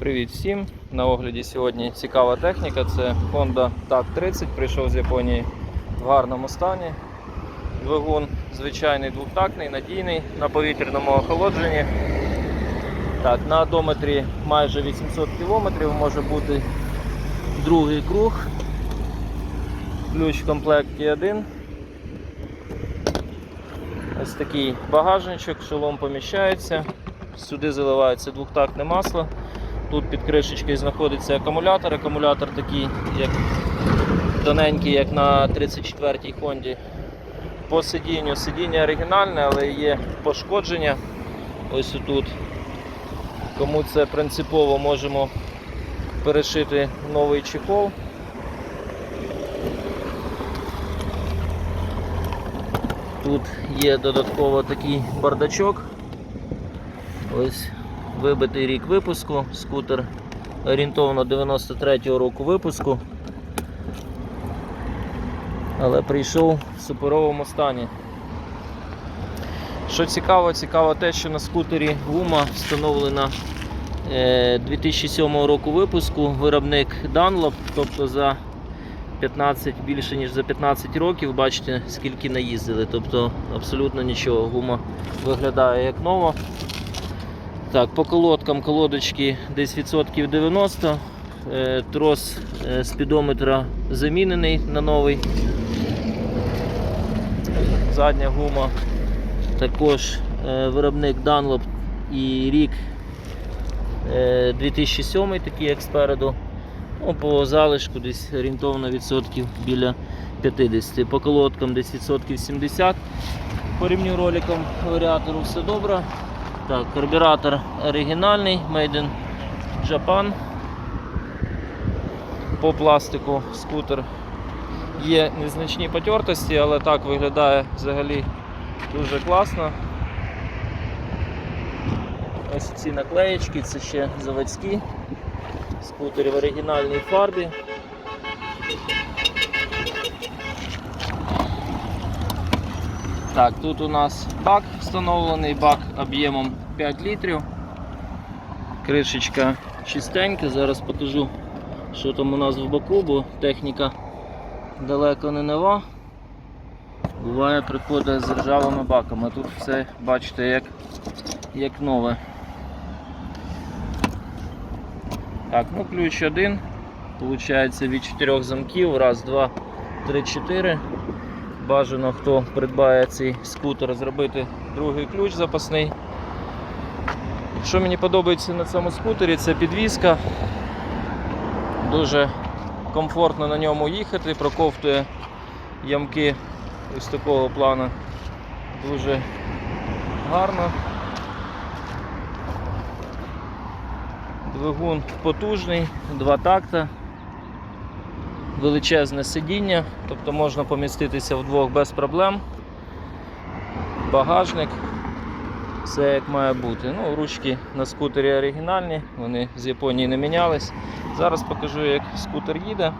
Привіт всім! На огляді сьогодні цікава техніка. Це Honda TAC 30, прийшов з Японії в гарному стані. Двигун звичайний двохтактний, надійний на повітряному охолодженні. Так, на одометрі майже 800 км може бути другий круг. Ключ в комплекті один. Ось такий багажничок, шолом поміщається. Сюди заливається двохтактне масло. Тут під кришечкою знаходиться акумулятор. Акумулятор такий, як тоненький, як на 34-й Хонді. По сидінню сидіння оригінальне, але є пошкодження. Ось тут. Кому це принципово можемо перешити новий чехол. Тут є додатково такий бардачок. Ось вибитий рік випуску, скутер орієнтовно 93-го року випуску, але прийшов в суперовому стані. Що цікаво, цікаво те, що на скутері гума встановлена е, 2007 року випуску, виробник Dunlop, тобто за 15, більше ніж за 15 років, бачите, скільки наїздили, тобто абсолютно нічого, гума виглядає як нова. Так, по колодкам колодочки десь відсотків 90. Е, Трос е, спідометра замінений на новий. Задня гума також е, виробник Dunlop і рік е, 2007, такий як спереду. Ну, по залишку десь орієнтовно відсотків біля 50. По колодкам десь відсотків 70. По рівню роликом варіатору все добре. Так, карбюратор оригінальний, Made in Japan. По пластику скутер є незначні потертості, але так виглядає взагалі дуже класно. Ось ці наклеєчки, це ще заводські. Скутер в оригінальній фарбі. Так, тут у нас бак встановлений, бак об'ємом 5 літрів. Кришечка чистенька, зараз покажу, що там у нас в боку, бо техніка далеко не нова. Буває приходить з ржавими баками. а Тут все, бачите, як, як нове. Так, ну ключ один. Получається від 4 замків. Раз, два, три, чотири. Бажано, хто придбає цей скутер, зробити другий ключ запасний. Що мені подобається на цьому скутері, це підвізка. Дуже комфортно на ньому їхати, проковтує ямки ось такого плану. Дуже гарно. Двигун потужний, два такта величезне сидіння, тобто можна поміститися вдвох без проблем. Багажник, все як має бути. Ну, Ручки на скутері оригінальні, вони з Японії не мінялись. Зараз покажу, як скутер їде.